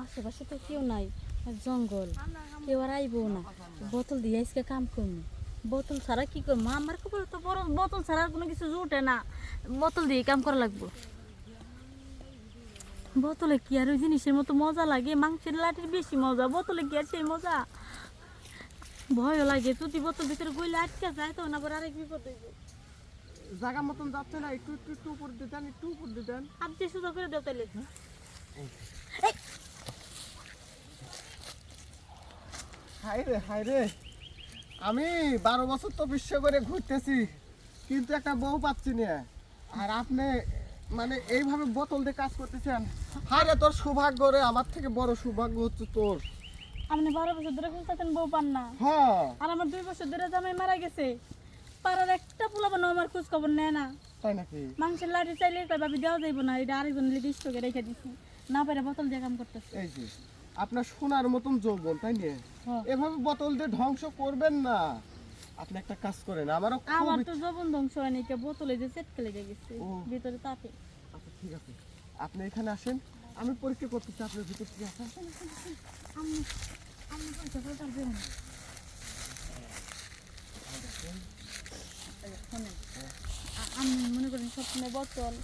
আশেপাশে তো কেউ নাই জঙ্গল। কেউ আর আইবো না। বোতল দিয়ে আজকে কাম করব। বোতল ছাড়া কি করব? আমার খবর তো বড় বোতল ছাড়া কোনো কিছু জুটে না। বোতল দিয়ে কাম করা লাগবো। বোতলে কি আর ওই জিনিসের মতো মজা লাগে? মাংসের লাটির বেশি মজা বোতলে কি আর সেই মজা? ভয়ও লাগে যদি বোতল ভিতরে গইলে আটকে যায় তো তখন আবার আরেক বিপদ হইব। জায়গা মতন যাচ্ছে না একটু একটু একটু উপর দিতেন একটু উপর দিতেন দিয়ে সুদা করে দেও তাইলে। হাই রে হাই রে আমি বারো বছর তো বিশ্ব করে ঘুরতেছি কিন্তু একটা বউ পাচ্ছি না। আর আপনি মানে এইভাবে বোতল দিয়ে কাজ করতেছেন হায় রে তোর সৌভাগ্য রে আমার থেকে বড় সৌভাগ্য হচ্ছে তোর। আপনি বারো বছর ধরে খুঁজতেছেন বউ পান না। হ্যাঁ। আর আমার দুই বছর ধরে জামাই মারা গেছে পাড়ার একটা পোলাবানো আমার খোঁজ খবর নেয় না। তাই নাকি? মাংসের লাড়ি চাইলে কয় ভাবি দেওয়া যাইব না এটা আরেকজন লিখে রেখে দিছি। না পারে বোতল দিয়ে কাম করতেছে। এই যে। আপনার সোনার মতন যৌবন তাই নিয়ে? হ্যাঁ। এভাবে বোতল দিয়ে ধ্বংস করবেন না। আপনি একটা কাজ করেন আমারও আমার তো যৌবন ধ্বংস হয়নি কে বোতলে যে চেটকে লেগে গেছে। ভিতরে তাতে আচ্ছা ঠিক আছে। আপনি এখানে আসেন আমি পরীক্ষা করতেছি আপনার ভিতর কি আছে। আমি আমি পয়সা করে তার দেবো না আমি মনে করেন সবসময় বোতল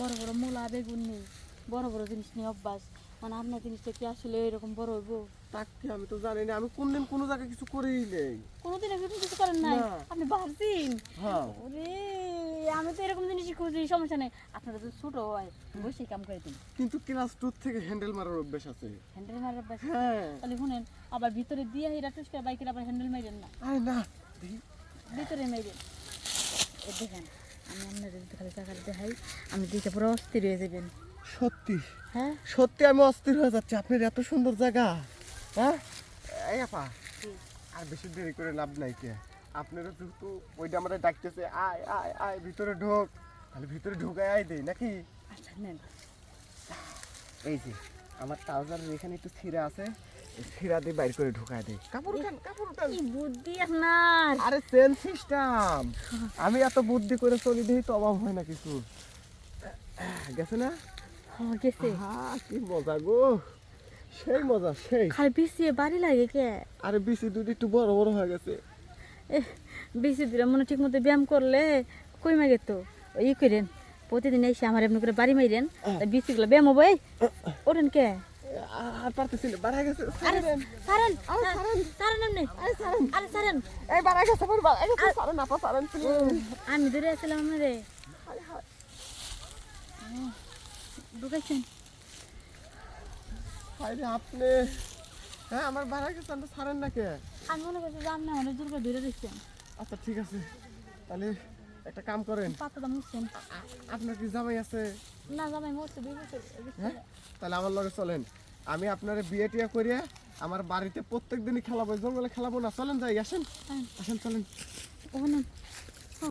বড় বড় মূলা বেগুন নেই। বড় বড় জিনিস নিয়ে অভ্যাস। মানে আপনার জিনিসটা কি আসলে এরকম বড় হইব? তা কি আমি তো জানি না। আমি কোনদিন কোনো জায়গায় কিছু করেই নেই। কোনোদিন এরকম কিছু করেন নাই? না। আপনি ভাবছেন হ্যাঁ। ওরে আমি তো এরকম জিনিসই খুঁজি সমস্যা নেই। আপনারা তো ছোট হয় বসে কাম করে দিন। কিন্তু ক্লাস টু থেকে হ্যান্ডেল মারার অভ্যাস আছে। হ্যান্ডেল মারার অভ্যাস? হ্যাঁ। তাহলে শুনেন আবার ভিতরে দিয়ে হিরা টুসকা বাইকের আবার হ্যান্ডেল মাইরেন না। আরে না দেখি। ভিতরে মাইরেন। এ দেখেন আমি আপনার যদি খালি টাকাটা দেখাই আমি দিতে পুরো অস্থির হয়ে যাবেন। সত্যি? হ্যাঁ? সত্যি আমি অস্থির হয়ে যাচ্ছি। আপনার এত সুন্দর জায়গা। হ্যাঁ? এই আপা আর বেশি দেরি করে লাভ নাই কে? আপনারও যেহেতু ওইটা আমাদের ডাকতেছে আয় আয় আয় ভিতরে ঢোক। তাহলে ভিতরে ঢোকায় আয় দেই নাকি? আচ্ছা নেন। এই যে আমার ট্রাউজারের এখানে একটু ছিঁড়া আছে। ছিঁড়া দিয়ে বাইর করে ঢোকায় দেই। কাপড় উঠান কাপড় উঠান। বুদ্ধি আপনার? আরে সেল সিস্টেম। আমি এত বুদ্ধি করে চলি দিই তো অভাব হয় না কিছু। গেছে না? গেছে। হ্যাঁ কি মজা গো। সেই মজা সেই। খালি বিছিয়ে বাড়ি লাগে কে? আরে বিসি দুধ একটু বড় বড় হয়ে গেছে। বেশি দিলে মনে ঠিক মতো ব্যায়াম করলে কই মাগে তো? ই করেন প্রতিদিন এসে আমার এমনি করে বাড়ি মাইরেন বিচিগুলো ব্যায়াম হব এই? ওরেন কে? আর- আর বাড়া গেছে আরে সারেন আরে ছাড়েন। সারেন এমনি। আরে সারেন এই বাড়া গেছে আমার বাড়া গেছে ছাড়েন আপা ছাড়েন। আমি ধরে আসলাম আমারে ঢুকাইছেন আরে আপনি। হ্যাঁ আমার বাড়া গেছে আপনি ছাড়েন না কে? আমি মনে করছি যে আপনি আমাদের দুর্গা ধরে দিচ্ছেন। আচ্ছা ঠিক আছে। তাহলে একটা কাম করেন। পাতা মুছছেন আ- আপনার কি জামাই আছে? না জামাই মরছে বছর হ্যাঁ? তাহলে আমার লগে চলেন। আমি আপনার বিয়ে টিয়া করিয়া আমার বাড়িতে প্রত্যেক দিনই খেলাবো জঙ্গলে খেলাবো না। চলেন যাই আসেন। হ্যাঁ। আসেন চলেন।